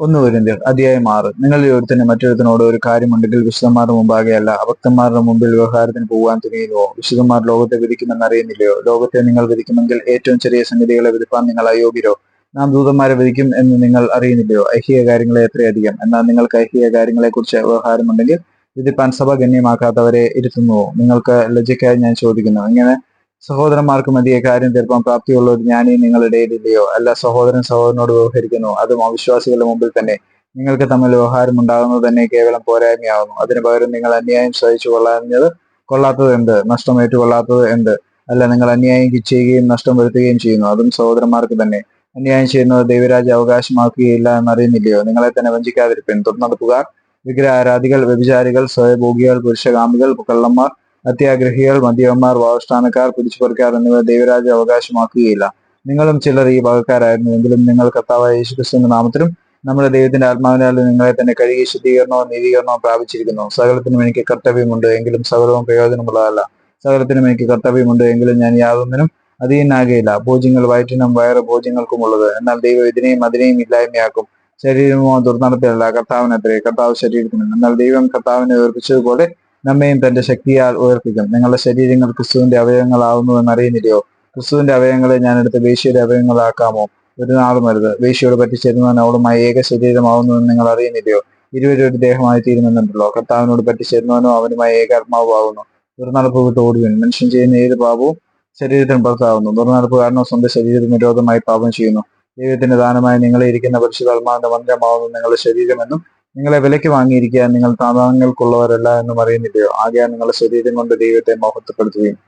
ഒന്ന് വരുന്നത് അധ്യായം ആറ് നിങ്ങളിൽ ഒരുത്തിന് മറ്റൊരുത്തിനോട് ഒരു കാര്യമുണ്ടെങ്കിൽ വിശുദ്ധന്മാരുടെ മുമ്പാകെ അല്ല അഭക്തന്മാരുടെ മുമ്പിൽ വ്യവഹാരത്തിന് പോകാൻ തുനിയുന്നുവോ? വിശുദ്ധന്മാർ ലോകത്തെ വിധിക്കുമെന്ന് അറിയുന്നില്ലയോ? ലോകത്തെ നിങ്ങൾ വിധിക്കുമെങ്കിൽ ഏറ്റവും ചെറിയ സംഗതികളെ വിധിപ്പാൻ നിങ്ങൾ അയോഗ്യരോ? നാം ദൂതന്മാരെ വിധിക്കും എന്ന് നിങ്ങൾ അറിയുന്നില്ലയോ? ഐഹിക കാര്യങ്ങളെ എത്രയധികം? എന്നാൽ നിങ്ങൾക്ക് ഐഹിക കാര്യങ്ങളെക്കുറിച്ച് വ്യവഹാരമുണ്ടെങ്കിൽ വിധിപ്പാൻ സഭ ഗണ്യമാക്കാത്തവരെ ഇരുത്തുന്നുവോ? നിങ്ങൾക്ക് ലജ്ജയ്ക്കായി ഞാൻ ചോദിക്കുന്നു. ഇങ്ങനെ സഹോദരന്മാർക്ക് മതിയെ കാര്യം തീർപ്പാൻ പ്രാപ്തിയുള്ള ഒരു ജ്ഞാനി നിങ്ങളുടെ ഇടയിലില്ലയോ? അല്ല സഹോദരൻ സഹോദരനോട് വ്യവഹരിക്കുന്നു. അതും അവിശ്വാസികളുടെ മുമ്പിൽ തന്നെ. നിങ്ങൾക്ക് തമ്മിൽ വ്യവഹാരം ഉണ്ടാകുന്നത് തന്നെ കേവലം പോരായ്മയാകുന്നു. അതിനു പകരം നിങ്ങൾ അന്യായം സഹിച്ചു കൊള്ളാഞ്ഞത് കൊള്ളാത്തത് എന്ത്? നഷ്ടം ഏറ്റുകൊള്ളാത്തത് എന്ത്? അല്ല നിങ്ങൾ അന്യായം ചെയ്യുകയും നഷ്ടം വരുത്തുകയും ചെയ്യുന്നു. അതും സഹോദരന്മാർക്ക് തന്നെ. അന്യായം ചെയ്യുന്നത് ദൈവരാജ അവകാശമാക്കുകയില്ല എന്നറിയുന്നില്ലയോ? നിങ്ങളെ തന്നെ വഞ്ചിക്കാതിരിപ്പിൻ. തുറന്നടപ്പുകാർ വിഗ്രഹാരാധികൾ വ്യഭിചാരികൾ സ്വയഭോഗികൾ പുരുഷകാമികൾ കള്ളന്മാർ അത്യാഗ്രഹികൾ മദ്യവന്മാർ വാവസ്ഥാനക്കാർ പിടിച്ചുപറിക്കാർ എന്നിവ ദൈവരാജ അവകാശമാക്കുകയില്ല. നിങ്ങളും ചിലർ ഈ വകക്കാരായിരുന്നു എങ്കിലും നിങ്ങൾ കർത്താവായ യേശുക്രിസ്തുവിന്റെ നാമത്തിലും നമ്മുടെ ദൈവത്തിന്റെ ആത്മാവിനാൽ നിങ്ങളെ തന്നെ കഴുകി ശുദ്ധീകരണവും നീതീകരണവും പ്രാപിച്ചിരിക്കുന്നു. സകലത്തിനും എനിക്ക് കർത്തവ്യമുണ്ട്. എങ്കിലും സകലവും പ്രയോജനമുള്ളതല്ല. സകലത്തിനും എനിക്ക് കർത്തവ്യമുണ്ട്. എങ്കിലും ഞാൻ യാതൊന്നിനും അധീനാകയില്ല ഭോജ്യങ്ങൾ വയറ്റിനും വയറ് ഭോജ്യങ്ങൾക്കുമുള്ളത് എന്നാൽ ദൈവം ഇതിനെയും അതിനെയും ഇല്ലായ്മയാക്കും. ശരീരമോ ദുർനടത്തിലല്ല. കർത്താവിനത്രേ. കർത്താവ് ശരീരത്തിനും എന്നാൽ ദൈവം കർത്താവിനെ ഉയർപ്പിച്ചതുപോലെ നമ്മയും തന്റെ ശക്തിയാൽ ഉയർപ്പിക്കും. നിങ്ങളുടെ ശരീരങ്ങൾ ക്രിസ്തുവിന്റെ അവയവങ്ങളാവുന്നുവെന്ന് അറിയുന്നില്ലയോ ക്രിസ്തുവിന്റെ അവയവങ്ങളെ ഞാൻ എടുത്ത് വേശ്യയുടെ അവയവങ്ങളാക്കാമോ? ഒരു നാളും വരുത് വേശ്യയോട് പറ്റിച്ചേരുന്നവൻ അവളുമായി ഏക ശരീരമാവുന്നുവെന്ന് നിങ്ങൾ അറിയുന്നില്ലയോ? ഇരുവരും ഒരു ദേഹമായി തീരുമെന്നുണ്ടല്ലോ. കർത്താവിനോട് പറ്റിച്ചേരുന്നവനോ അവനുമായി ഏകാത്മാവാകുന്നു ദുർനടപ്പ് വിട്ട് ഓടുവിൻ മനുഷ്യൻ ചെയ്യുന്ന ഏത് പാപവും ശരീരത്തിന് പുറത്താവുന്നു. ദുർനടപ്പ് കാരണം സ്വന്തം ശരീരത്തിന് വിരോധമായി പാപം ചെയ്യുന്നു. ദൈവത്തിന്റെ ദാനമായി നിങ്ങളെ ഇരിക്കുന്ന പരിശുദ്ധാത്മാവിന്റെ മന്ദിരമാവുന്നു നിങ്ങളുടെ ശരീരമെന്നും നിങ്ങളെ വിലയ്ക്ക് വാങ്ങിയിരിക്കുക നിങ്ങൾ താതാങ്ങൾക്കുള്ളവരല്ല എന്ന് അറിയുന്നില്ലയോ ആകയാൽ നിങ്ങളുടെ ശരീരം കൊണ്ട് ദൈവത്തെ മഹത്വപ്പെടുത്തുകയും